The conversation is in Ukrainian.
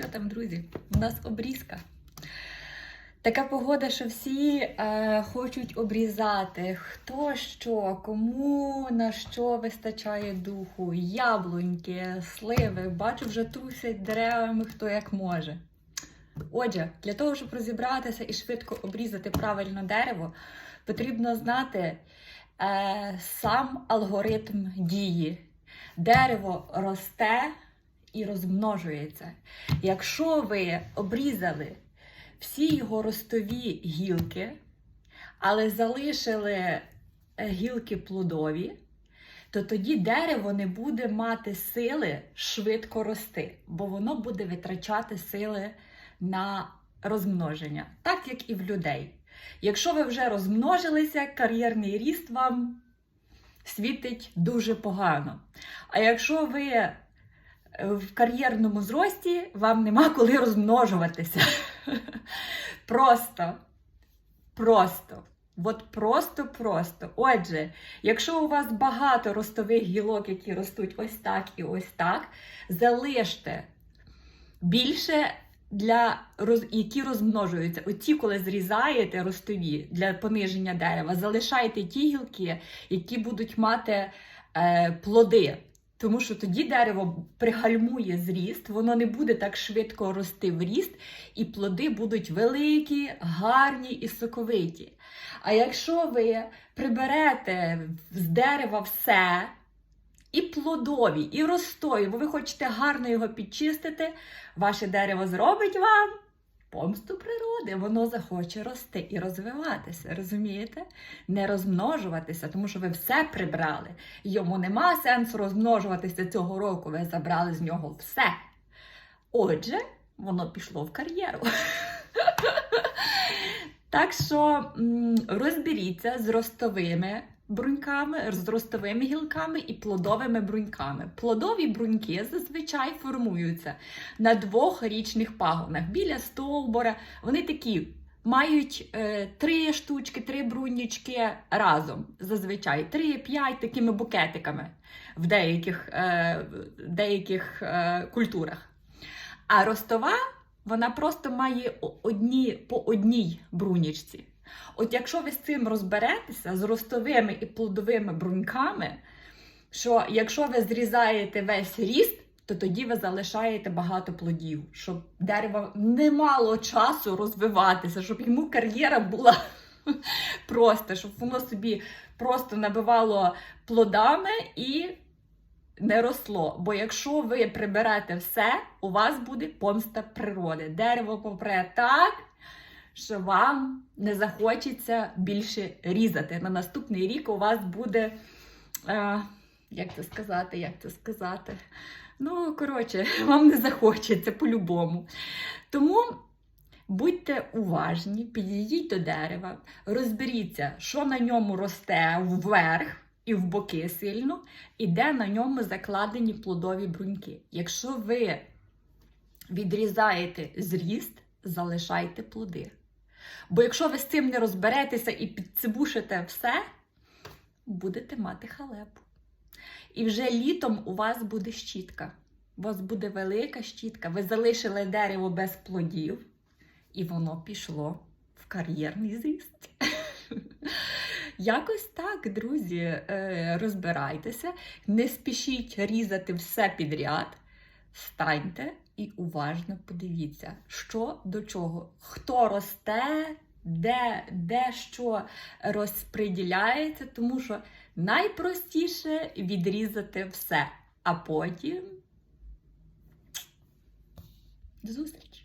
Що там, друзі? У нас обрізка. Така погода, що всі е, хочуть обрізати. Хто що, кому на що вистачає духу, яблуньки, сливи. Бачу, вже трусять деревами хто як може. Отже, для того, щоб розібратися і швидко обрізати правильно дерево, потрібно знати е, сам алгоритм дії. Дерево росте і розмножується. Якщо ви обрізали всі його ростові гілки, але залишили е, гілки плодові, то тоді дерево не буде мати сили швидко рости, бо воно буде витрачати сили на розмноження, так як і в людей. Якщо ви вже розмножилися, кар'єрний ріст вам світить дуже погано. А якщо ви в кар'єрному зрості, вам нема коли розмножуватися. Просто, просто. От просто-просто. Отже, якщо у вас багато ростових гілок, які ростуть ось так і ось так, залиште більше для які розмножуються. Оці, коли зрізаєте ростові для пониження дерева, залишайте ті гілки, які будуть мати е, плоди. Тому що тоді дерево пригальмує зріст, воно не буде так швидко рости в ріст, і плоди будуть великі, гарні і соковиті. А якщо ви приберете з дерева все, і плодові, і ростові, бо ви хочете гарно його підчистити, ваше дерево зробить вам помсту природи. Воно захоче рости і розвиватися, розумієте? Не розмножуватися, тому що ви все прибрали. Йому нема сенсу розмножуватися цього року. Ви забрали з нього все. Отже, воно пішло в кар'єру. Так що розберіться з ростовими бруньками, з ростовими гілками і плодовими бруньками. Плодові бруньки зазвичай формуються на двохрічних пагонах біля стовбура. Вони такі. Мають е, три штучки, три брунічки разом, зазвичай три-п'ять такими букетиками в деяких, е, деяких е, культурах. А ростова вона просто має одні по одній брунічці. От якщо ви з цим розберетеся, з ростовими і плодовими бруньками, що якщо ви зрізаєте весь ріст, то тоді ви залишаєте багато плодів, щоб дерево не мало часу розвиватися, щоб йому кар'єра була просто, щоб воно собі просто набивало плодами і не росло. Бо якщо ви приберете все, у вас буде помста природи. Дерево попре так, що вам не захочеться більше різати. На наступний рік у вас буде. Е, як це сказати, як це сказати? Ну, коротше, вам не захочеться по-любому. Тому будьте уважні, підійдіть до дерева, розберіться, що на ньому росте вверх і в боки сильно, і де на ньому закладені плодові бруньки. Якщо ви відрізаєте зріст, залишайте плоди. Бо якщо ви з цим не розберетеся і підцибушите все, будете мати халепу. І вже літом у вас буде щітка. У вас буде велика щітка. Ви залишили дерево без плодів, і воно пішло в кар'єрний зріст. Якось так, друзі, е, розбирайтеся, не спішіть різати все підряд. Станьте і уважно подивіться, що до чого, хто росте, де, де що розподіляється, тому що найпростіше відрізати все, а потім до зустрічі!